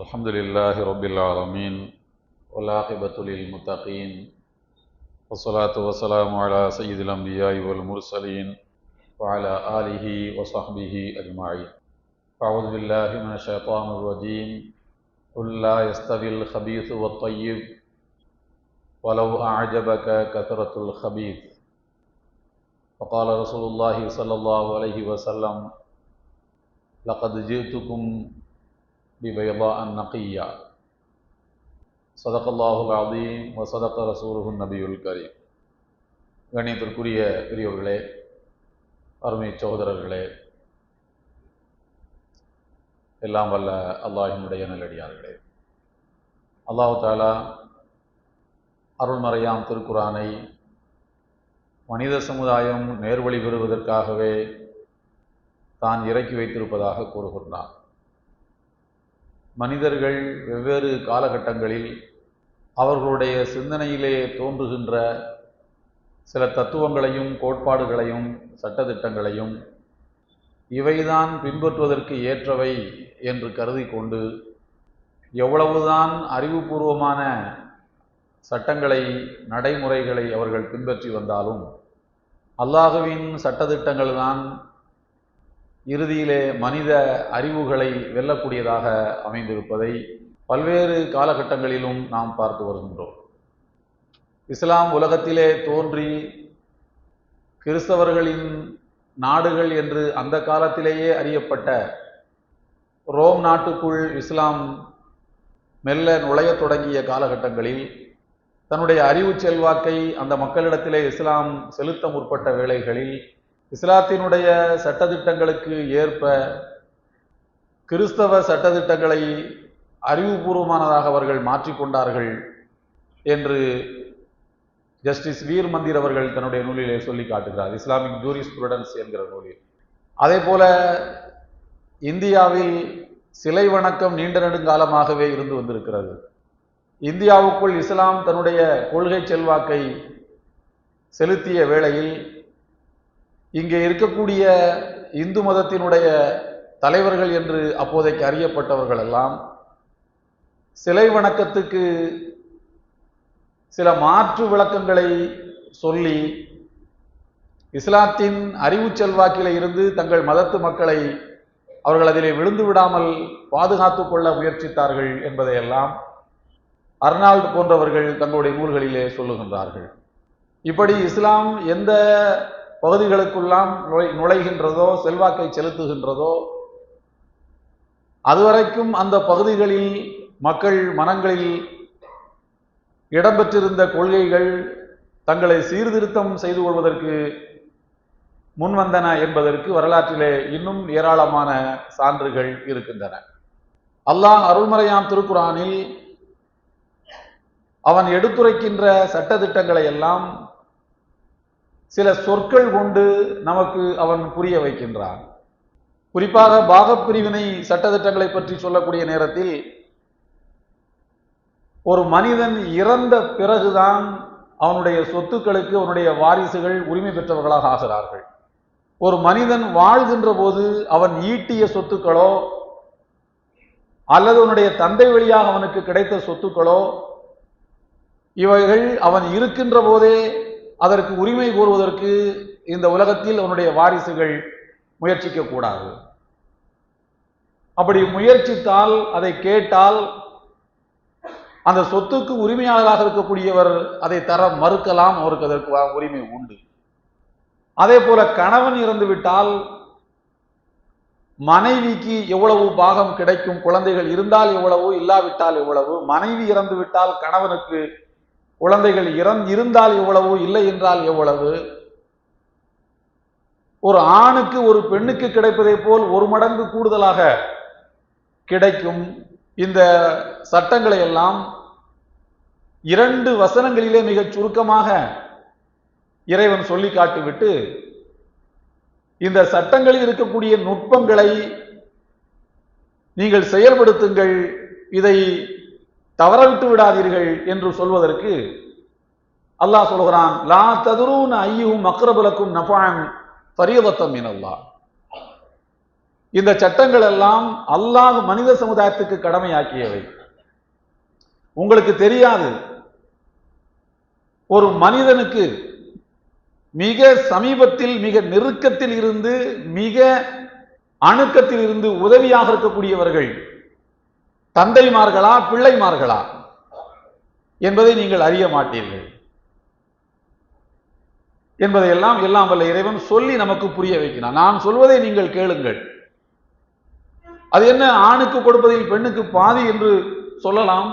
الحمد للہ رب العالمین ولاقبۃ للمتقین وصلاۃ وسلم علی سید الانبیاء والمرسلین وعلى آلہ وصحبہ اجمعین. اعوذ باللہ من الشیطان الرجیم. قل لا يستوي الخبيث والطيب ولو أعجبك كثرة الخبيث وقال رسول الله صلى الله عليه وسلم، لقد جئتكم ببيضاء نقية صدق الله العظيم وصدق رسوله النبي الكريم கணியத்திற்குரிய பெரியவர்களே அருமை சகோதரர்களே எல்லாம் வல்ல அல்லாஹினுடைய நல்லடியார்களே அல்லாஹு தாலா அருள்மறையாம் திருக்குரானை மனித சமுதாயம் நேர்வழி பெறுவதற்காகவே தான் இறக்கி வைத்திருப்பதாக கூறுகின்றான் மனிதர்கள் வெவ்வேறு காலகட்டங்களில் அவர்களுடைய சிந்தனையிலே தோன்றுகின்ற சில தத்துவங்களையும் கோட்பாடுகளையும் சட்டத்திட்டங்களையும் இவைதான் பின்பற்றுவதற்கு ஏற்றவை என்று கருதி கொண்டு எவ்வளவுதான் அறிவுபூர்வமான சட்டங்களை நடைமுறைகளை அவர்கள் பின்பற்றி வந்தாலும் அல்லாஹுவின் சட்டத்திட்டங்கள் தான் இறுதியிலே மனித அறிவுகளை வெல்லக்கூடியதாக அமைந்திருப்பதை பல்வேறு காலகட்டங்களிலும் நாம் பார்த்து வருகின்றோம். இஸ்லாம் உலகத்திலே தோன்றி கிறிஸ்தவர்களின் நாடுகள் என்று அந்த காலத்திலேயே அறியப்பட்ட ரோம் நாட்டுக்குள் இஸ்லாம் மெல்ல நுழையத் தொடங்கிய காலகட்டங்களில் தன்னுடைய அறிவு செல்வாக்கை அந்த மக்களிடத்திலே இஸ்லாம் செலுத்த முற்பட்ட வேளைகளில் இஸ்லாத்தினுடைய சட்டத்திட்டங்களுக்கு ஏற்ப கிறிஸ்தவ சட்டத்திட்டங்களை அறிவுபூர்வமானதாக அவர்கள் மாற்றிக்கொண்டார்கள் என்று ஜஸ்டிஸ் வீர் மந்திர் அவர்கள் தன்னுடைய நூலிலே சொல்லி காட்டுகிறார். இஸ்லாமிக் ஜூரிஸ் புரடன்ஸ் என்கிற நூலில். அதே போல இந்தியாவில் சிலை வணக்கம் நீண்ட நெடுங்காலமாகவே இருந்து வந்திருக்கிறது. இந்தியாவுக்குள் இஸ்லாம் தன்னுடைய கொள்கை செல்வாக்கை செலுத்திய வேளையில் இங்கே இருக்கக்கூடிய இந்து மதத்தினுடைய தலைவர்கள் என்று அப்போதைக்கு அறியப்பட்டவர்கள் எல்லாம் சிலை வணக்கத்துக்கு சில மாற்று விளக்கங்களை சொல்லி இஸ்லாத்தின் அறிவு செல்வாக்கில இருந்து தங்கள் மதத்து மக்களை அவர்கள் அதிலே விழுந்து விடாமல் பாதுகாத்து கொள்ள முயற்சித்தார்கள் என்பதையெல்லாம் அர்னால்டு போன்றவர்கள் தங்களுடைய நூல்களிலே சொல்லுகின்றார்கள். இப்படி இஸ்லாம் எந்த பகுதிகளுக்குள்ளாம் நுழை நுழைகின்றதோ செல்வாக்கை செலுத்துகின்றதோ அதுவரைக்கும் அந்த பகுதிகளில் மக்கள் மனங்களில் இடம்பெற்றிருந்த கொள்கைகள் தங்களை சீர்திருத்தம் செய்து கொள்வதற்கு முன்வந்தன என்பதற்கு வரலாற்றிலே இன்னும் ஏராளமான சான்றுகள் இருக்கின்றன. அல்லாஹ் அருள்மறையாம் திருக்குறானில் அவன் எடுத்துரைக்கின்ற சட்டத்திட்டங்களை எல்லாம் சில சொற்கள் கொண்டு நமக்கு அவன் புரிய வைக்கின்றான். குறிப்பாக பாகப்பிரிவினை சட்டத்திட்டங்களை பற்றி சொல்லக்கூடிய நேரத்தில் ஒரு மனிதன் இறந்த பிறகுதான் அவனுடைய சொத்துக்களுக்கு அவனுடைய வாரிசுகள் உரிமை பெற்றவர்களாக ஆகிறார்கள். ஒரு மனிதன் வாழ்கின்ற போது அவன் ஈட்டிய சொத்துக்களோ அல்லது அவனுடைய தந்தை வழியாக அவனுக்கு கிடைத்த சொத்துக்களோ இவைகள் அவன் இருக்கின்ற போதே அதற்கு உரிமை கூறுவதற்கு இந்த உலகத்தில் அவனுடைய வாரிசுகள் முயற்சிக்க கூடாது. அப்படி முயற்சித்தால் அதை கேட்டால் அந்த சொத்துக்கு உரிமையாளராக இருக்கக்கூடியவர் அதை தர மறுக்கலாம் அவருக்கு அதற்கு உரிமை உண்டு. அதே போல கணவன் இறந்து விட்டால் மனைவிக்கு எவ்வளவு பாகம் கிடைக்கும் குழந்தைகள் இருந்தால் எவ்வளவு இல்லாவிட்டால் எவ்வளவு மனைவி இறந்து விட்டால் கணவனுக்கு குழந்தைகள் இறந் இருந்தால் எவ்வளவு இல்லை என்றால் எவ்வளவு? ஒரு ஆணுக்கு ஒரு பெண்ணுக்கு கிடைப்பதை போல் ஒரு மடங்கு கூடுதலாக கிடைக்கும் இந்த சட்டங்களை எல்லாம் இரண்டு வசனங்களிலே மிகச் சுருக்கமாக இறைவன் சொல்லி காட்டிவிட்டு இந்த சட்டங்களில் இருக்கக்கூடிய நுட்பங்களை நீங்கள் செயல்படுத்துங்கள் இதை தவறவிட்டு விடாதீர்கள் என்று சொல்வதற்கு அல்லாஹ் சொல்கிறான் லா ததுரூன் ஐயும் அக்ரபுலக்கும் நபான் பரியவத்தம் எனல்லா இந்த சட்டங்கள் எல்லாம் அல்லாஹ் மனித சமுதாயத்துக்கு கடமையாக்கியவை. உங்களுக்கு தெரியாது ஒரு மனிதனுக்கு மிக சமீபத்தில் மிக நெருக்கத்தில் இருந்து மிக அணுக்கத்தில் இருந்து உதவியாக இருக்கக்கூடியவர்கள் தந்தைமார்களா பிள்ளைமார்களா என்பதை நீங்கள் அறிய மாட்டீர்கள். என்பதையெல்லாம் எல்லாம் வல்ல இறைவன் சொல்லி நமக்கு புரிய வைக்கிறான். நான் சொல்வதை நீங்கள் கேளுங்கள். அது என்ன ஆணுக்கு கொடுப்பதில் பெண்ணுக்கு பாதி என்று சொல்லலாம்?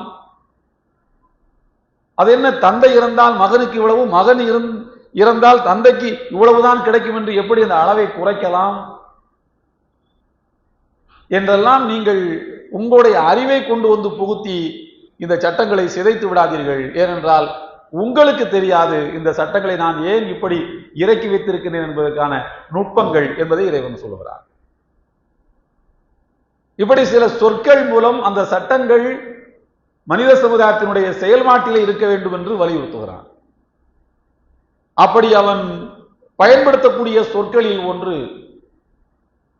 அது என்ன தந்தை இறந்தால் மகனுக்கு இவ்வளவு மகன் இருந் இறந்தால் தந்தைக்கு இவ்வளவுதான் கிடைக்கும் என்று எப்படி அந்த அளவை குறைக்கலாம்? என்றெல்லாம் நீங்கள் உங்களுடைய அறிவை கொண்டு வந்து புகுத்தி இந்த சட்டங்களை சிதைத்து விடாதீர்கள். ஏனென்றால் உங்களுக்கு தெரியாது இந்த சட்டங்களை நான் ஏன் இப்படி இறக்கி வைத்திருக்கிறேன் என்பதற்கான நுட்பங்கள் என்பதை இறைவன் சொல்லுகிறார். இப்படி சில சொற்கள் மூலம் அந்த சட்டங்கள் மனித சமுதாயத்தினுடைய செயல்பாட்டிலே இருக்க வேண்டும் என்று வலியுறுத்துகிறான். அப்படி அவன் பயன்படுத்தக்கூடிய சொற்களில் ஒன்று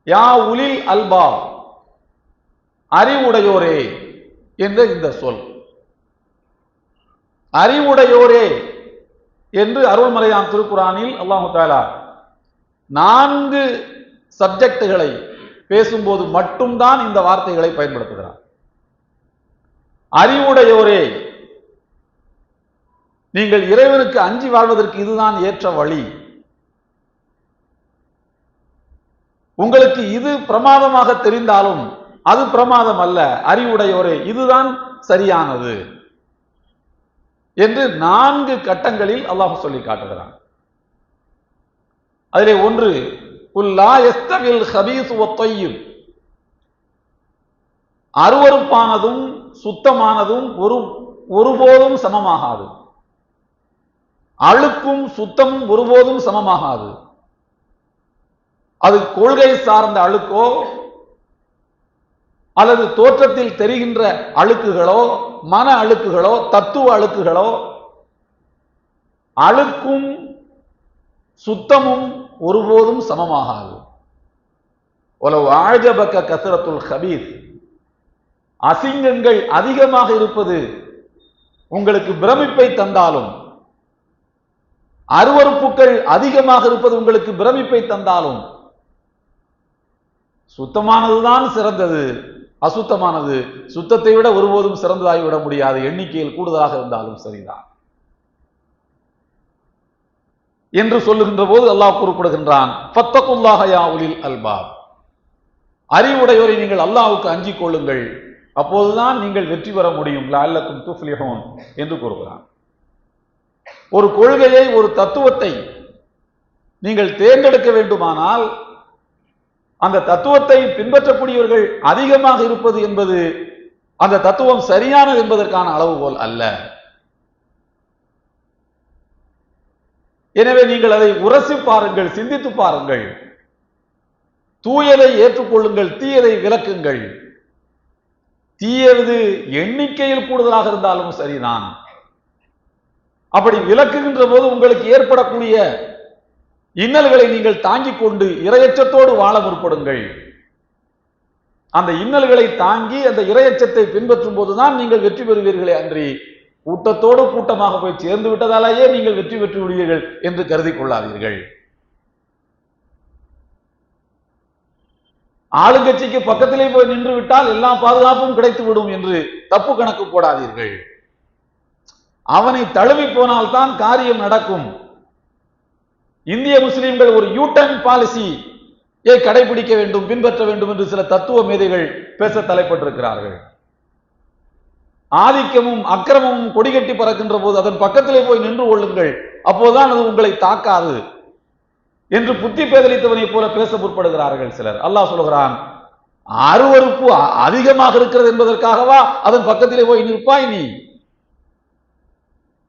யா உலில் அல்பா. அறிவுடையோரே என்ற இந்த சொல். அறிவுடையோரே என்று அருள்மலையான் திருக்குறானில் அல்லாஹு தாலா நான்கு சப்ஜெக்டுகளை பேசும்போது மட்டும்தான் இந்த வார்த்தைகளை பயன்படுத்துகிறார். அறிவுடையோரே நீங்கள் இறைவனுக்கு அஞ்சி வாழ்வதற்கு இதுதான் ஏற்ற வழி. உங்களுக்கு இது பிரமாதமாக தெரிந்தாலும் அது பிரமாதம் அல்ல. அறிவுடையோரே இதுதான் சரியானது. என்று நான்கு கட்டங்களில் அல்லாஹ் சொல்லி காட்டுகிறான். அதிலே ஒன்று அருவறுப்பானதும் சுத்தமானதும் ஒரு ஒருபோதும் சமமாகாது. அழுக்கும் சுத்தமும் ஒருபோதும் சமமாகாது. அது கொள்கை சார்ந்த அழுக்கோ அல்லது தோற்றத்தில் தெரிகின்ற அழுக்குகளோ மன அழுக்குகளோ தத்துவ அழுக்குகளோ அழுக்கும் சுத்தமும் ஒருபோதும் சமமாகாது. உலவு ஆழ்ஜபக்க கசரத்துல் ஹபீர் அசிங்கங்கள் அதிகமாக இருப்பது உங்களுக்கு பிரமிப்பை தந்தாலும் அருவறுப்புகள் அதிகமாக இருப்பது உங்களுக்கு பிரமிப்பை தந்தாலும் சுத்தமானதுதான் சிறந்தது. அசுத்தமானது. சுத்தத்தை விட ஒருபோதும் சிறந்ததாகிவிட முடியாத. எண்ணிக்கையில் கூடுதலாக இருந்தாலும் சரிதான். என்று சொல்லுகின்ற போது அல்லாஹ் குறிப்பிடுகின்றான் அல்பாப். அறிவுடையோரை நீங்கள் அல்லாவுக்கு அஞ்சிக் கொள்ளுங்கள். அப்போதுதான் நீங்கள் வெற்றி பெற முடியும். லஅல்லக்கும் என்று கூறுகிறான். ஒரு கொள்கையை ஒரு தத்துவத்தை நீங்கள் தேர்ந்தெடுக்க வேண்டுமானால் அந்த தத்துவத்தை பின்பற்றக்கூடியவர்கள் அதிகமாக இருப்பது என்பது அந்த தத்துவம் சரியானது என்பதற்கான அளவுகோல் அல்ல. எனவே நீங்கள் அதை உரசி பாருங்கள் சிந்தித்து பாருங்கள். தூயதை ஏற்றுக்கொள்ளுங்கள் தீயதை விளக்குங்கள். தீயது எண்ணிக்கையில் கூடுதலாக இருந்தாலும் சரிதான். அப்படி விளக்குகின்ற போது உங்களுக்கு ஏற்படக்கூடிய இன்னல்களை நீங்கள் தாங்கிக் கொண்டு இரையச்சத்தோடு வாழ முற்படுங்கள். அந்த இன்னல்களை தாங்கி அந்த இரையச்சத்தை பின்பற்றும் போதுதான் நீங்கள் வெற்றி பெறுவீர்களே அன்றி. கூட்டத்தோடு கூட்டமாக போய் சேர்ந்து விட்டதாலேயே நீங்கள் வெற்றி பெற்று விடுவீர்கள் என்று கருதி கொள்ளாதீர்கள். ஆளுங்கட்சிக்கு பக்கத்திலே போய் நின்று விட்டால் எல்லா பாதுகாப்பும் கிடைத்து விடும் என்று தப்பு கணக்கு போடாதீர்கள். அவனை தழுவி போனால்தான் காரியம் நடக்கும். இந்திய முஸ்லிம்கள் ஒரு யூட்டன் பாலிசி கடைபிடிக்க வேண்டும் பின்பற்ற வேண்டும் என்று சில தத்துவ மேதைகள் பேச தலைப்பட்டிருக்கிறார்கள். ஆதிக்கமும் அக்கிரமமும் கொடிகட்டி பறக்கின்ற போது அதன் பக்கத்திலே போய் நின்று கொள்ளுங்கள் அப்போதுதான் அது உங்களை தாக்காது என்று புத்தி பேதலித்தவனை போல பேச முற்படுகிறார்கள் சிலர். அல்லாஹ் சொல்கிறான் அருவறுப்பு அதிகமாக இருக்கிறது என்பதற்காகவா அதன் பக்கத்திலே போய் நிற்பாய் நீ?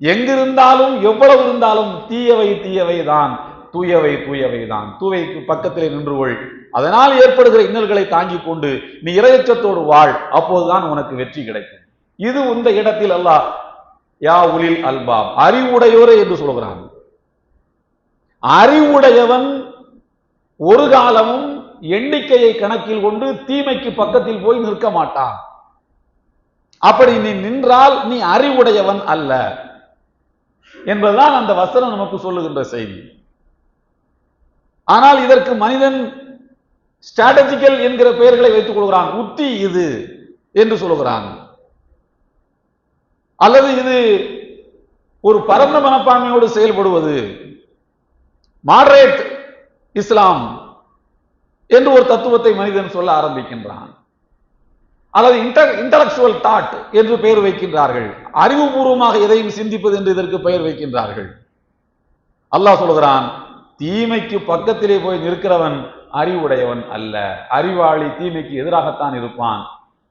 எங்கிருந்தாலும் எவ்வளவு இருந்தாலும் தீயவை தீயவை தான். தூயவை தூயவை தான். தூவைக்கு பக்கத்திலே நின்று கொள் அதனால் ஏற்படுகிற இன்னல்களை தாங்கிக் கொண்டு நீ இரையச்சத்தோடு வாழ். அப்போதுதான் உனக்கு வெற்றி கிடைக்கும். இது இந்த இடத்தில் அல்லாஹ் யா உலில் அல்பாப். அறிவுடையோரே என்று சொல்கிறான். அறிவுடையவன் ஒரு காலமும் எண்ணிக்கையை கணக்கில் கொண்டு தீமைக்கு பக்கத்தில் போய் நிற்க மாட்டான். அப்படி நீ நின்றால் நீ அறிவுடையவன் அல்ல. என்பதுதான் அந்த வசனம் நமக்கு சொல்லுகின்ற செய்தி. ஆனால் இதற்கு மனிதன் ஸ்ட்ராட்டஜிக்கல் என்கிற பெயர்களை வைத்துக் கொள்கிறான். உத்தி இது என்று சொல்லுகிறான். அல்லது இது ஒரு பரந்த மனப்பான்மையோடு செயல்படுவது. மாடரேட் இஸ்லாம் என்று ஒரு தத்துவத்தை மனிதன் சொல்ல ஆரம்பிக்கின்றான். அல்லது இன்டலக்சுவல் தாட் என்று பெயர் வைக்கின்றார்கள். அறிவுபூர்வமாக எதையும் சிந்திப்பது என்று இதற்கு பெயர் வைக்கின்றார்கள். அல்லாஹ் சொல்கிறான் தீமைக்கு பக்கத்திலே போய் நிற்கிறவன் அறிவுடையவன் அல்ல. அறிவாளி தீமைக்கு எதிராகத்தான் இருப்பான்.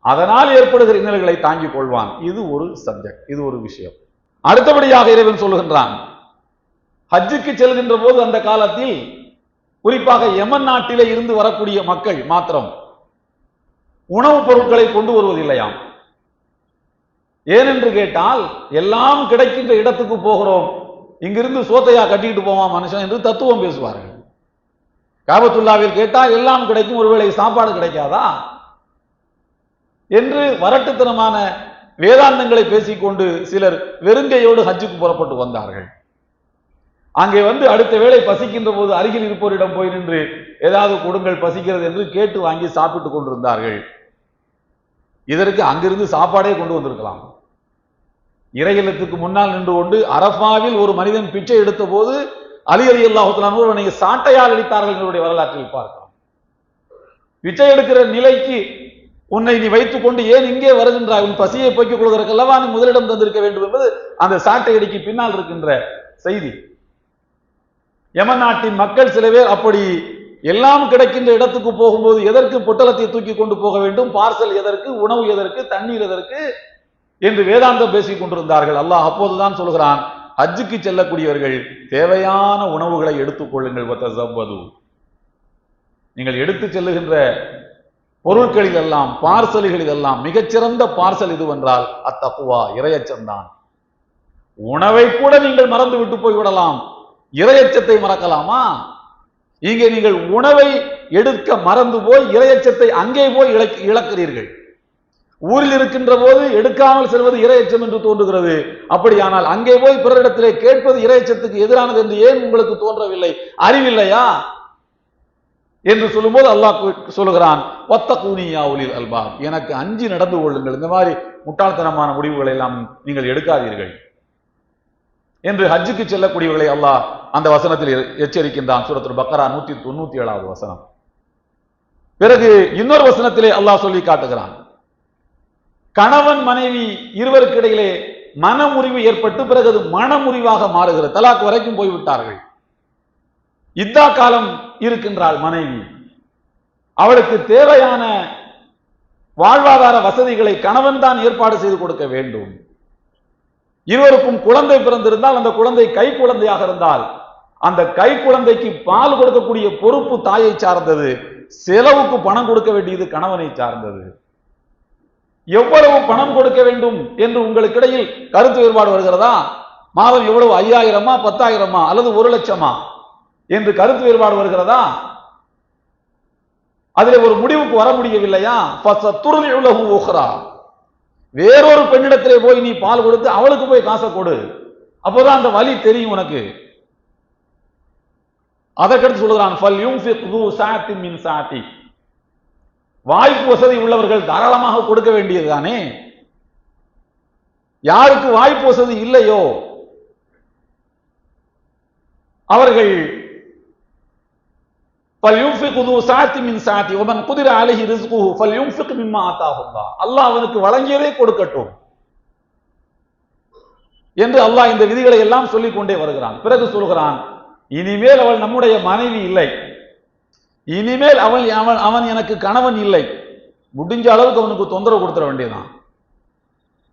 அதனால் ஏற்படுகிற இன்னல்களை தாங்கிக் கொள்வான். இது ஒரு சப்ஜெக்ட் இது ஒரு விஷயம். அடுத்தபடியாக இறைவன் சொல்லுகின்றான் ஹஜ்ஜுக்கு செல்கின்ற போது அந்த காலத்தில் குறிப்பாக யமன் நாட்டிலே இருந்து வரக்கூடிய மக்கள் மாத்திரம் உணவுப் பொருட்களை கொண்டு வருவதில்லையாம். ஏனென்று கேட்டால் எல்லாம் கிடைக்கின்ற இடத்துக்கு போகிறோம். இங்கிருந்து சோத்தையா கட்டிட்டு போவான் மனுஷன் என்று தத்துவம் பேசுவார்கள். காபத்துல்லாவில் கேட்டால் எல்லாம் கிடைக்கும் ஒருவேளை சாப்பாடு கிடைக்காதா? என்று வரட்டுத்தனமான வேதாந்தங்களை பேசிக்கொண்டு சிலர் வெறுங்கையோடு ஹஜ்ஜுக்கு புறப்பட்டு வந்தார்கள். அங்கே வந்து அடுத்த வேளை பசிக்கின்ற போது அருகில் இருப்போரிடம் போய் நின்று ஏதாவது கொடுங்கள் பசிக்கிறது என்று கேட்டு வாங்கி சாப்பிட்டுக் கொண்டிருந்தார்கள். இதற்கு அங்கிருந்து சாப்பாடே கொண்டு வந்திருக்கலாம். இறையிலத்துக்கு முன்னால் நின்று கொண்டு அரபாவில் ஒரு மனிதன் பிச்சை எடுத்த போது அலி அலி அல்லாஹுத்தலான் அவனை சாட்டையால் அடித்தார்கள் எங்களுடைய வரலாற்றில் பார்க்கலாம். பிச்சை எடுக்கிற நிலைக்கு உன்னை நீ வைத்துக் கொண்டு ஏன் இங்கே வருகின்றாய்? உன் பசியை போக்கிக் கொள்வதற்கல்லவா நீ முதலிடம் தந்திருக்க வேண்டும் என்பது அந்த சாட்டை அடிக்கு பின்னால் இருக்கின்ற செய்தி. யமன் நாட்டின் மக்கள் சில பேர் அப்படி எல்லாம் கிடைக்கின்ற இடத்துக்கு போகும்போது எதற்கு பொட்டலத்தை தூக்கி கொண்டு போக வேண்டும்? பார்சல் எதற்கு? உணவு எதற்கு? தண்ணீர் எதற்கு? என்று வேதாந்தம் பேசிக் கொண்டிருந்தார்கள். அல்லாஹ் அப்போதுதான் சொல்கிறான் ஹஜ்ஜுக்கு செல்லக்கூடியவர்கள் தேவையான உணவுகளை எடுத்துக் கொள்ளுங்கள். நீங்கள் எடுத்து செல்லுகின்ற பொருட்களில் எல்லாம் பார்சல்களில் எல்லாம் மிகச்சிறந்த பார்சல் இதுவென்றால் அத்தப்புவா இரையச்சம்தான். உணவை கூட நீங்கள் மறந்து விட்டு போய்விடலாம். இரையச்சத்தை மறக்கலாமா? இங்கே நீங்கள் உணவை எடுக்க மறந்து போய் இரையச்சத்தை அங்கே போய் இழக்கிறீர்கள். ஊரில் இருக்கின்ற போது எடுக்காமல் செல்வது இரையச்சம் என்று தோன்றுகிறது. அப்படியானால் அங்கே போய் பிறரிடத்திலே கேட்பது இரையச்சத்துக்கு எதிரானது என்று ஏன் உங்களுக்கு தோன்றவில்லை? அறிவில்லையா? என்று சொல்லும்போது அல்லாஹ் சொல்லுகிறான் ஒத்த கூனியா ஒலில் அல்பாப். எனக்கு அஞ்சு நடந்து கொள்ளுங்கள். இந்த மாதிரி முட்டாள்தனமான முடிவுகளை எல்லாம் நீங்கள் எடுக்காதீர்கள். என்று ஹஜ்ஜுக்கு செல்லக்கூடியவர்களை அல்லாஹ் அந்த வசனத்தில் எச்சரிக்கின்றான். சூரத்துல் பக்கரா நூத்தி தொண்ணூத்தி ஏழாவது வசனம். பிறகு இன்னொரு வசனத்திலே அல்லாஹ் சொல்லி காட்டுகிறான். கணவன் மனைவி இருவருக்கு இடையிலே மனமுறிவு ஏற்பட்டு பிறகு அது மனமுறிவாக மாறுகிறது தலாக்கு வரைக்கும் போய்விட்டார்கள். இத்தா காலம் இருக்கின்றாள் மனைவி. அவளுக்கு தேவையான வாழ்வாதார வசதிகளை கணவன் தான் ஏற்பாடு செய்து கொடுக்க வேண்டும். இருவருக்கும் குழந்தை பிறந்திருந்தால் அந்த குழந்தை கை குழந்தையாக இருந்தால் அந்த கை குழந்தைக்கு பால் கொடுக்கக்கூடிய பொறுப்பு தாயை சார்ந்தது செலவுக்கு பணம் கொடுக்க வேண்டியது கணவனை சார்ந்தது. எவ்வளவு பணம் கொடுக்க வேண்டும் என்று உங்களுக்கு இடையில் கருத்து வேறுபாடு வருகிறதா? மாதம் எவ்வளவு? ஐயாயிரமா பத்தாயிரமா அல்லது ஒரு லட்சமா என்று கருத்து வேறுபாடு வருகிறதா? அதில் ஒரு முடிவுக்கு வர முடியவில்லையா? ஃபசத்துர்லி உலகு உஹ்ரா. வேறொரு பெண்ணிடத்திலே போய் நீ பால் கொடுத்து அவளுக்கு போய் காசை கொடு. அப்போதான் அந்த வலி தெரியும் உனக்கு. அதற்கடுத்து சொல்லுகிறான் வாய்ப்பு வசதி உள்ளவர்கள் தாராளமாக கொடுக்க வேண்டியதுதானே யாருக்கு வாய்ப்பு வசதி இல்லையோ? அவர்கள் அல்லாஹ் அவனுக்கு வழங்கியதே கொடுக்கட்டும். என்று அல்லாஹ் இந்த விதிகளை எல்லாம் சொல்லிக் கொண்டே வருகிறான். பிறகு சொல்கிறான் இனிமேல் அவள் நம்முடைய மனைவி இல்லை. இனிமேல் அவள் அவன் அவன் எனக்கு கணவன் இல்லை. முடிஞ்ச அளவுக்கு அவனுக்கு தொந்தரவு கொடுத்துட வேண்டியதான்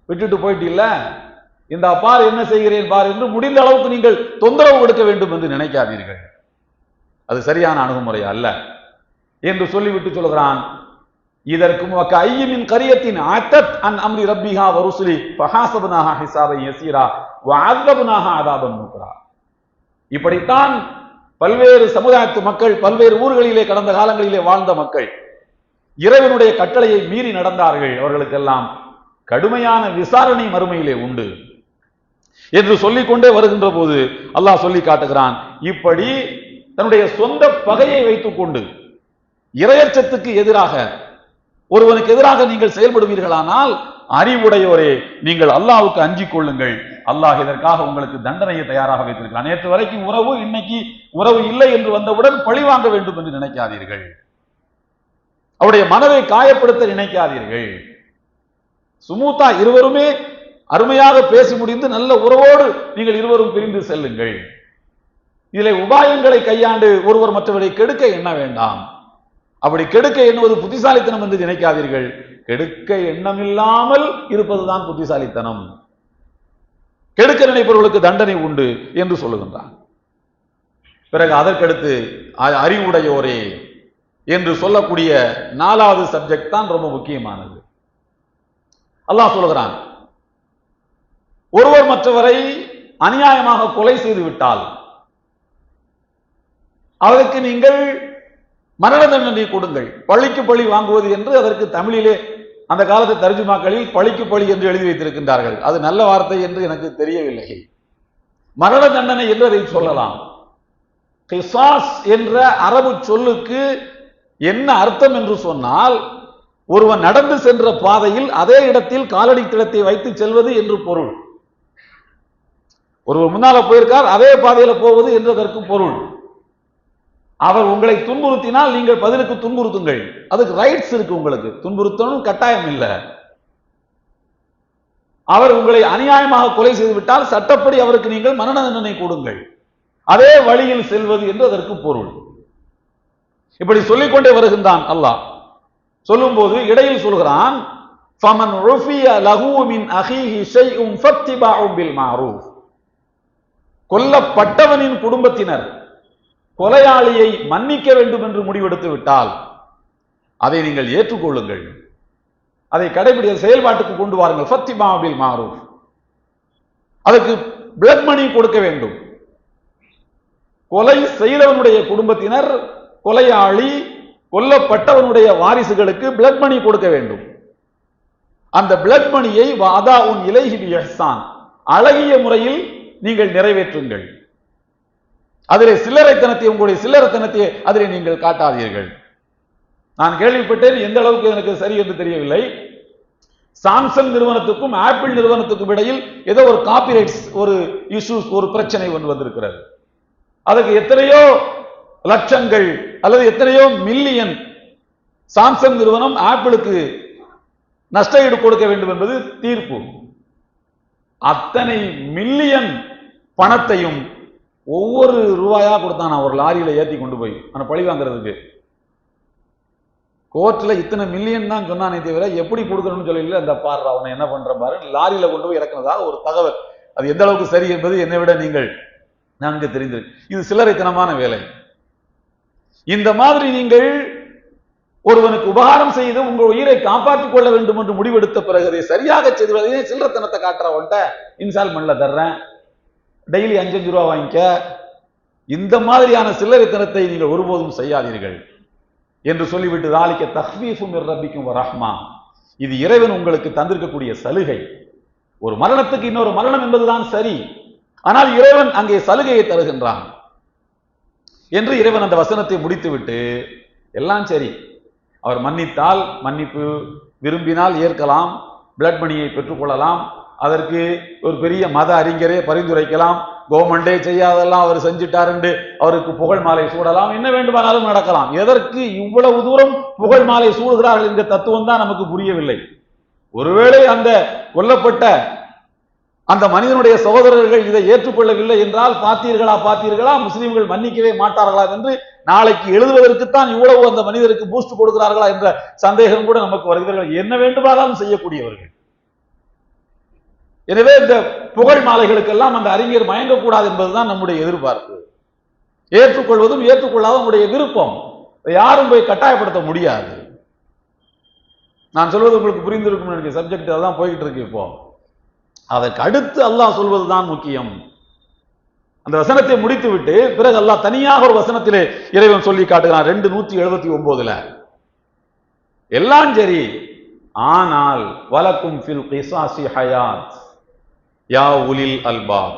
விட்டுட்டு போயிட்டு இல்ல. இந்த பார் என்ன செய்கிறேன் பார் என்று முடிந்த அளவுக்கு நீங்கள் தொந்தரவு கொடுக்க வேண்டும் என்று நினைக்காதீர்கள். அது சரியான அணுகுமுறை அல்ல. என்று சொல்லிவிட்டு சொல்கிறான் இதற்கும் ஐயமின் கரியத்தின் அத்தத் அன் அம்ரி ரப்பிஹா வருசுலி பஹாசபனாக ஹிசாபை யசீரா வாதபனாக அதாபன் நுக்ரா. இப்படித்தான் பல்வேறு சமுதாயத்து மக்கள் பல்வேறு ஊர்களிலே கடந்த காலங்களிலே வாழ்ந்த மக்கள் இறைவனுடைய கட்டளையை மீறி நடந்தார்கள். அவர்களுக்கெல்லாம் கடுமையான விசாரணை மறுமையிலே உண்டு. என்று சொல்லிக்கொண்டே வருகின்ற போது அல்லாஹ் சொல்லி காட்டுகிறான் இப்படி தன்னுடைய சொந்த பகையை வைத்துக் கொண்டு இரையச்சத்துக்கு எதிராக ஒருவனுக்கு எதிராக நீங்கள் செயல்படுவீர்களானால் அறிவுடையோரே நீங்கள் அல்லாவுக்கு அஞ்சிக் கொள்ளுங்கள். அல்லாஹ் இதற்காக உங்களுக்கு தண்டனையை தயாராக வைத்திருக்கிறான். நேற்று வரைக்கும் உறவு இன்னைக்கு உறவு இல்லை என்று வந்தவுடன் பழி வாங்க வேண்டும் என்று நினைக்காதீர்கள். அவருடைய மனதை காயப்படுத்த நினைக்காதீர்கள். சுமூத்தா இருவருமே அருமையாக பேசி முடிந்து நல்ல உறவோடு நீங்கள் இருவரும் பிரிந்து செல்லுங்கள். இதிலே உபாயங்களை கையாண்டு ஒருவர் மற்றவரை கெடுக்க எண்ண வேண்டாம்? அப்படி கெடுக்க எண்ணுவது புத்திசாலித்தனம் என்று நினைக்காதீர்கள். கெடுக்க எண்ணமில்லாமல் இருப்பதுதான் புத்திசாலித்தனம். கெடுக்க நினைப்பவர்களுக்கு தண்டனை உண்டு என்று சொல்லுகின்றான் பிறகு அதற்கடுத்து அ- அறிவுடையோரே என்று சொல்லக்கூடிய நாலாவது சப்ஜெக்ட் தான் ரொம்ப முக்கியமானது. அல்லாஹ் சொல்லுகிறான் ஒருவர் மற்றவரை அநியாயமாக கொலை செய்து விட்டால் அதற்கு நீங்கள் மரண தண்டனை கொடுங்கள். பழிக்கு பழி வாங்குவது என்று அதற்கு தமிழிலே அந்த காலத்து தர்ஜுமாக்களில் பழிக்கு பழி என்று எழுதி வைத்திருக்கின்றார்கள். அது நல்ல வார்த்தை என்று எனக்கு தெரியவில்லை. மரண தண்டனை என்று அதை சொல்லலாம். கிசாஸ் என்ற அரபு சொல்லுக்கு என்ன அர்த்தம் என்று சொன்னால் ஒருவன் நடந்து சென்ற பாதையில் அதே இடத்தில் காலடி திடத்தை வைத்து செல்வது என்று பொருள். ஒருவர் முன்னால போயிருக்கார் அதே பாதையில போவது என்று அதற்கு பொருள். அவர் உங்களை துன்புறுத்தினால் நீங்கள் பதிலுக்கு துன்புறுத்துங்கள் அதுக்கு ரைட்ஸ் இருக்கு உங்களுக்கு துன்புறுத்தணும் கட்டாயம் இல்லை அவர் உங்களை அநியாயமாக கொலை செய்து விட்டால் சட்டப்படி அவருக்கு நீங்கள் மரண தண்டனை கொடுங்கள் அதே வழியில் செல்வது என்று அதற்கு பொருள் இப்படி சொல்லிக்கொண்டே வருகின்றான் அல்லாஹ் சொல்லும்போது இடையில் சொல்கிறான் فَمَنْ عُفِيَ لَهُ مِنْ أَخِيهِ شَيْءٌ فَاتِّبَاعٌ بِالْمَعْرُوفِ கொல்லப்பட்டவனின் குடும்பத்தினர் கொலையாளியை மன்னிக்க வேண்டும் என்று முடிவெடுத்து விட்டால் அதை நீங்கள் ஏற்றுக்கொள்ளுங்கள். அதை கடைபிடி செயல்பாட்டுக்கு கொண்டு வாருங்கள். ஃபத்திமாவில் மாறும் அதுக்கு பிளட் மணி கொடுக்க வேண்டும். கொலை செய்தவனுடைய குடும்பத்தினர் கொலையாளி கொல்லப்பட்டவனுடைய வாரிசுகளுக்கு பிளட் மணி கொடுக்க வேண்டும். அந்த பிளட் மணியை வாதா உன் இலகி அழகிய முறையில் நீங்கள் நிறைவேற்றுங்கள். அதிலே சில்லறைத்தனத்தை உங்களுடைய சில்லறைத்தனத்தை அதிலே நீங்கள் காட்டாதீர்கள். நான் கேள்விப்பட்டேன் எந்த அளவுக்கு எனக்கு சரி என்று தெரியவில்லை. சாம்சங் நிறுவனத்துக்கும் ஆப்பிள் நிறுவனத்துக்கும் இடையில் ஏதோ ஒரு காப்பிரைட்ஸ் ஒரு இஷ்யூஸ் ஒரு பிரச்சனை ஒன்று வந்திருக்கிறது. அதுக்கு எத்தனையோ லட்சங்கள் அல்லது எத்தனையோ மில்லியன் சாம்சங் நிறுவனம் ஆப்பிளுக்கு நஷ்ட ஈடு கொடுக்க வேண்டும் என்பது தீர்ப்பு. அத்தனை மில்லியன் பணத்தையும் ஒவ்வொரு ரூபாயா கொடுத்தான் ஒரு லாரியில ஏத்தி கொண்டு போய் அந்த பழி வாங்குறதுக்கு. கோர்ட்ல இத்தனை மில்லியன் தான் சொன்னானே தவிர எப்படி கொடுக்கணும்னு சொல்லல அந்த பாடுறா அவனை என்ன பண்ற பாரு. லாரியில கொண்டு போய் இறக்குனதாக ஒரு தகவல். அது எந்த அளவுக்கு சரி என்பது என்னை விட நீங்கள் நன்கு தெரிந்தது இது சில்லறைத்தனமான வேலை. இந்த மாதிரி நீங்கள் ஒருவனுக்கு உபகாரம் செய்து உங்கள் உயிரை காப்பாற்றிக் கொள்ள வேண்டும் என்று முடிவெடுத்த பிறகு அதை சரியாக செய்து சில்லறத்தனத்தை காட்டுறவன்ட்ட இன்ஸ்டால்மெண்ட்ல தர்றேன். டெய்லி அஞ்சஞ்சு ரூபா வாங்கிக்க. இந்த மாதிரியான சில்லறைத்தனத்தை நீங்கள் ஒருபோதும் செய்யாதீர்கள் என்று சொல்லிவிட்டு தாலிக்க தஹ்வீஃபும் ரப்பிக்கும் ரஹ்மா இது இறைவன் உங்களுக்கு தந்திருக்கக்கூடிய சலுகை. ஒரு மரணத்துக்கு இன்னொரு மரணம் என்பதுதான் சரி. ஆனால் இறைவன் அங்கே சலுகையை தருகின்றான். என்று இறைவன் அந்த வசனத்தை முடித்துவிட்டு எல்லாம் சரி. அவர் மன்னித்தால் மன்னிப்பு விரும்பினால் ஏற்கலாம் பிளட் மணியை பெற்றுக்கொள்ளலாம் அதற்கு ஒரு பெரிய மத அறிஞரே பரிந்துரைக்கலாம். கவர்மெண்டே செய்யாதெல்லாம் அவர் செஞ்சிட்டாருண்டு. அவருக்கு புகழ் மாலை சூடலாம். என்ன வேண்டுமானாலும் நடக்கலாம். எதற்கு இவ்வளவு தூரம் புகழ் மாலை சூடுகிறார்கள் என்ற தத்துவம் தான் நமக்கு புரியவில்லை. ஒருவேளை அந்த கொல்லப்பட்ட அந்த மனிதனுடைய சகோதரர்கள் இதை ஏற்றுக்கொள்ளவில்லை என்றால் பார்த்தீர்களா பார்த்தீர்களா? முஸ்லிம்கள் மன்னிக்கவே மாட்டார்களா என்று நாளைக்கு எழுதுவதற்குத்தான் இவ்வளவு அந்த மனிதருக்கு பூஸ்ட் கொடுக்கிறார்களா என்ற சந்தேகம் கூட நமக்கு வருகிறார்கள். என்ன வேண்டுமானாலும் செய்யக்கூடியவர்கள். எனவே இந்த புகழ் மாலைகளுக்கெல்லாம் அந்த அறிஞர் மயங்கக்கூடாது என்பதுதான் நம்முடைய எதிர்பார்ப்பு. ஏற்றுக்கொள்வதும் ஏற்றுக்கொள்ளாத நம்முடைய விருப்பம். யாரும் போய் கட்டாயப்படுத்த முடியாது. நான் சொல்வது உங்களுக்கு புரிந்திருக்கும் எனக்கு சப்ஜெக்ட் அதான் போய்கிட்டு இருக்கு இப்போ. அதற்கு அடுத்து அல்லாஹ் சொல்வதுதான் முக்கியம். அந்த வசனத்தை முடித்து விட்டு பிறகு அல்லாஹ் தனியாக ஒரு வசனத்திலே இறைவன் சொல்லி காட்டுகிறான் ரெண்டு நூத்தி எழுபத்தி ஒன்பதுல எல்லாம் சரி ஆனால் வலக்கும் ஃபில் ஹயாத். யா உலில் அல்பா.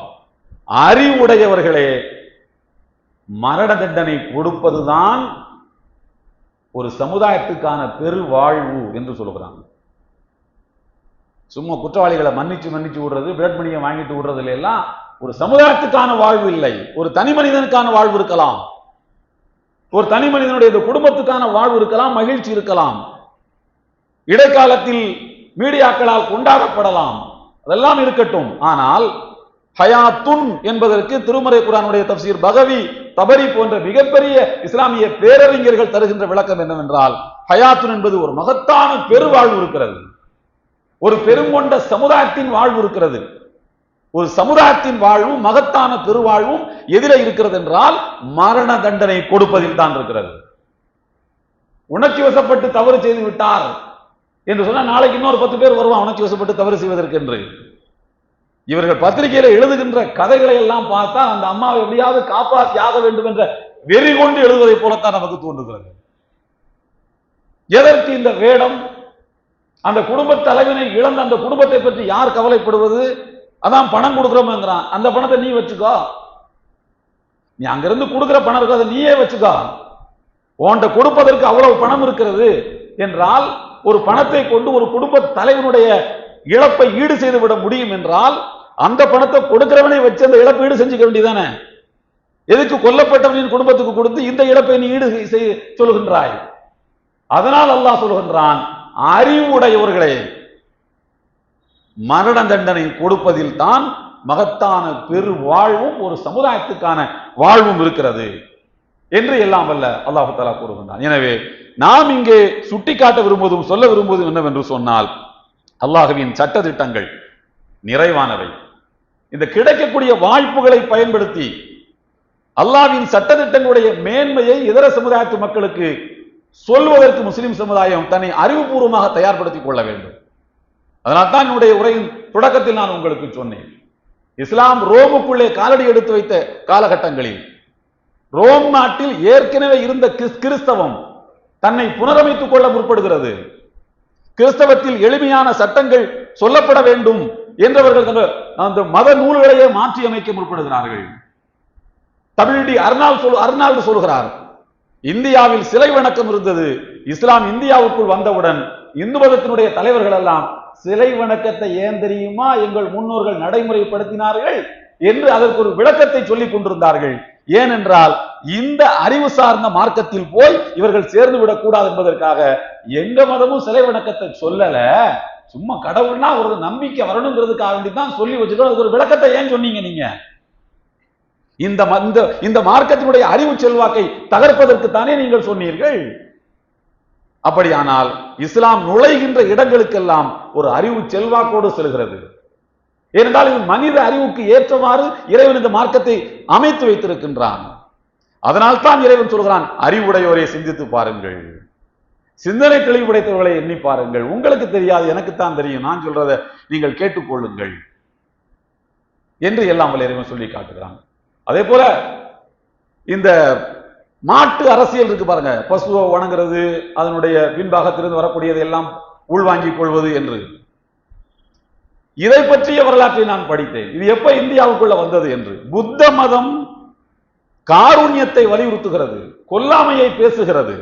அறிவுடையவர்களே மரண தண்டனை கொடுப்பதுதான் ஒரு சமுதாயத்துக்கான பெரு வாழ்வு என்று சொல்லுகிறாங்க. சும்மா குற்றவாளிகளை மன்னிச்சு மன்னிச்சு விடுறது பிளட் மணியை வாங்கிட்டு விடுறதுல எல்லாம் ஒரு சமுதாயத்துக்கான வாழ்வு இல்லை. ஒரு தனி மனிதனுக்கான வாழ்வு இருக்கலாம். ஒரு தனி மனிதனுடைய குடும்பத்துக்கான வாழ்வு இருக்கலாம் மகிழ்ச்சி இருக்கலாம். இடைக்காலத்தில் மீடியாக்களால் கொண்டாடப்படலாம். அதெல்லாம் இருக்கட்டும். ஆனால் ஹயாத்துன் என்பதற்கு திருமறை குரானுடைய தப்சீர் பகவி தபரி போன்ற மிகப்பெரிய இஸ்லாமிய பேரறிஞர்கள் தருகின்ற விளக்கம் என்னவென்றால் ஹயாத்துன் என்பது ஒரு மகத்தான பெருவாழ்வு இருக்கிறது. ஒரு பெருங்கொண்ட சமுதாயத்தின் வாழ்வு இருக்கிறது. ஒரு சமுதாயத்தின் வாழ்வும் மகத்தான பெருவாழ்வும் எதிர இருக்கிறது என்றால் மரண தண்டனை கொடுப்பதில் தான் இருக்கிறது. உணர்ச்சி வசப்பட்டு தவறு செய்து விட்டார். என்று சொன்னா நாளைக்கு இன்னொரு பத்து பேர் வருவான் உணர்ச்சி வசப்பட்டு தவறு செய்வதற்கு என்று இவர்கள் பத்திரிகையில் எழுதுகின்ற கதைகளை எல்லாம் பார்த்தா அந்த அம்மாவை எப்படியாவது காப்பாற்றியாக வேண்டும் என்ற வெறி கொண்டு எழுதுவதை போலத்தான் நமக்கு தோன்றுகிறது. எதற்கு இந்த வேடம்? அந்த குடும்ப தலைவனை இழந்த அந்த குடும்பத்தை பற்றி யார் கவலைப்படுவது? அதான் பணம் கொடுக்குறோம்ங்கிறான். அந்த பணத்தை நீ வச்சுக்கோ. நீ அங்கிருந்து கொடுக்குற பணம் இருக்கு அதை நீயே வச்சுக்கோ. உன்கிட்ட கொடுப்பதற்கு அவ்வளவு பணம் இருக்கிறது என்றால் ஒரு பணத்தை கொண்டு ஒரு குடும்ப தலைவனுடைய இழப்பை ஈடு செய்து விட முடியும் என்றால் அந்த பணத்தை கொடுக்கிறவனை வச்சு அந்த இழப்பை ஈடு செஞ்சுக்க வேண்டியதானே எதுக்கு கொல்லப்பட்டவனின் குடும்பத்துக்கு கொடுத்து இந்த இழப்பை நீ ஈடு செய்ய சொல்லுகின்றாய்? அதனால் அல்லாஹ் சொல்லுகின்றான் அறிவுடையவர்களே மரண தண்டனை கொடுப்பதில் தான் மகத்தான பெரு வாழ்வும் ஒரு சமுதாயத்துக்கான வாழ்வும் இருக்கிறது. என்று எல்லாம் அல்ல அல்லாஹு தாலா கூறுகின்றான். எனவே நாம் இங்கே சுட்டிக்காட்ட விரும்புவதும் சொல்ல விரும்புவதும் என்னவென்று சொன்னால் அல்லாஹுவின் சட்ட திட்டங்கள் நிறைவானவை. இந்த கிடைக்கக்கூடிய வாய்ப்புகளை பயன்படுத்தி அல்லாவின் சட்ட திட்டங்களுடைய மேன்மையை இதர சமுதாயத்து மக்களுக்கு சொல்வதற்கு முஸ்லிம் சமுதாயம் தன்னை அறிவுபூர்வமாக தயார்படுத்திக் கொள்ள வேண்டும். அதனால் தான் என்னுடைய உரையின் தொடக்கத்தில் நான் உங்களுக்கு சொன்னேன். இஸ்லாம் ரோமுக்குள்ளே காலடி எடுத்து வைத்த காலகட்டங்களில் ரோம் நாட்டில் ஏற்கனவே இருந்த கிறிஸ்- கிறிஸ்தவம் தன்னை புனரமைத்துக் கொள்ள முற்படுகிறது. கிறிஸ்தவத்தில் எளிமையான சட்டங்கள் சொல்லப்பட வேண்டும் என்றவர்கள் அந்த மத நூல்களையே மாற்றி அமைக்க முற்படுகிறார்கள். தமிழடி அர்னால் சொல் அர்னால்டு சொல்கிறார் இந்தியாவில் சிலை வணக்கம் இருந்தது. இஸ்லாம் இந்தியாவுக்குள் வந்தவுடன் இந்து மதத்தினுடைய தலைவர்கள் எல்லாம் சிலை வணக்கத்தை ஏன் தெரியுமா? எங்கள் முன்னோர்கள் நடைமுறைப்படுத்தினார்கள் என்று அதற்கு ஒரு விளக்கத்தை சொல்லிக் கொண்டிருந்தார்கள். ஏனென்றால் இந்த அறிவு சார்ந்த மார்க்கத்தில் போய் இவர்கள் சேர்ந்து விடக்கூடாது என்பதற்காக எங்க மதமும் சிலை வணக்கத்தை சொல்லல. சும்மா கடவுள்னா ஒரு நம்பிக்கை வரணுங்கிறதுக்காக வேண்டி தான் சொல்லி வச்சிருக்கோம் அதுக்கு ஒரு விளக்கத்தை ஏன் சொன்னீங்க நீங்க? இந்த ம- இந்த இந்த மார்க்கத்தினுடைய அறிவு செல்வாக்கை தகர்ப்பதற்கு தானே நீங்கள் சொன்னீர்கள். அப்படியானால் இஸ்லாம் நுழைகின்ற இடங்களுக்கெல்லாம் ஒரு அறிவு செல்வாக்கோடு செல்கிறது. ஏனென்றால் இது மனித அறிவுக்கு ஏற்றவாறு இறைவன் இந்த மார்க்கத்தை அமைத்து வைத்திருக்கின்றான். அதனால் தான் இறைவன் சொல்கிறான் அறிவுடையோரை சிந்தித்து பாருங்கள். சிந்தனை தெளிவுடைத்தவர்களை எண்ணி பாருங்கள். உங்களுக்கு தெரியாது எனக்குத்தான் தெரியும். நான் சொல்றதை நீங்கள் கேட்டுக்கொள்ளுங்கள். என்று எல்லாம் இறைவன் சொல்லி காட்டுகிறான். அதே போல இந்த மாட்டு அரசியல் இருக்கு பாருங்க. பசுவை வணங்குறது அதனுடைய பின்பாகத்திலிருந்து வரக்கூடியதை எல்லாம் உள்வாங்கிக் கொள்வது என்று. இதை பற்றிய வரலாற்றை நான் படித்தேன். இது எப்ப இந்தியாவுக்குள்ள வந்தது என்று. புத்த மதம் காருண்யத்தை வலியுறுத்துகிறது கொல்லாமையை பேசுகிறது.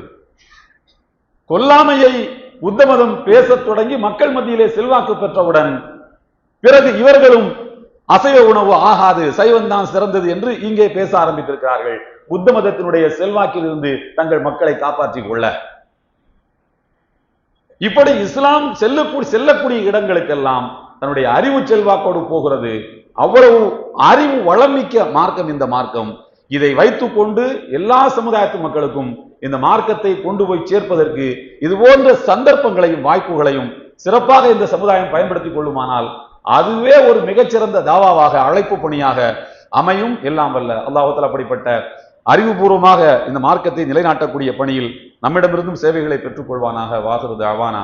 கொல்லாமையை புத்த மதம் பேசத் தொடங்கி மக்கள் மத்தியிலே செல்வாக்கு பெற்றவுடன் பிறகு இவர்களும் அசைவ உணவு ஆகாது சைவம்தான் சிறந்தது என்று இங்கே பேச ஆரம்பித்திருக்கிறார்கள். புத்த மதத்தினுடைய செல்வாக்கிலிருந்து தங்கள் மக்களை காப்பாற்றிக் கொள்ள. இப்படி இஸ்லாம் செல்லக்கூடிய செல்லக்கூடிய இடங்களுக்கெல்லாம் தன்னுடைய அறிவு செல்வாக்கோடு போகிறது. அவ்வளவு அறிவு வளமிக்க மார்க்கம் இந்த மார்க்கம். இதை வைத்துக்கொண்டு எல்லா சமுதாயத்து மக்களுக்கும் இந்த மார்க்கத்தை கொண்டு போய் சேர்ப்பதற்கு இது போன்ற சந்தர்ப்பங்களையும் வாய்ப்புகளையும் சிறப்பாக இந்த சமுதாயம் பயன்படுத்திக் கொள்ளுமானால் அதுவே ஒரு மிகச்சிறந்த தாவாவாக அழைப்பு பணியாக அமையும். எல்லாம் வல்ல அல்லாஹத்தில் அப்படிப்பட்ட அறிவுபூர்வமாக இந்த மார்க்கத்தை நிலைநாட்டக்கூடிய பணியில் நம்மிடமிருந்தும் சேவைகளை பெற்றுக்கொள்வானாக. வாகுறது அவானா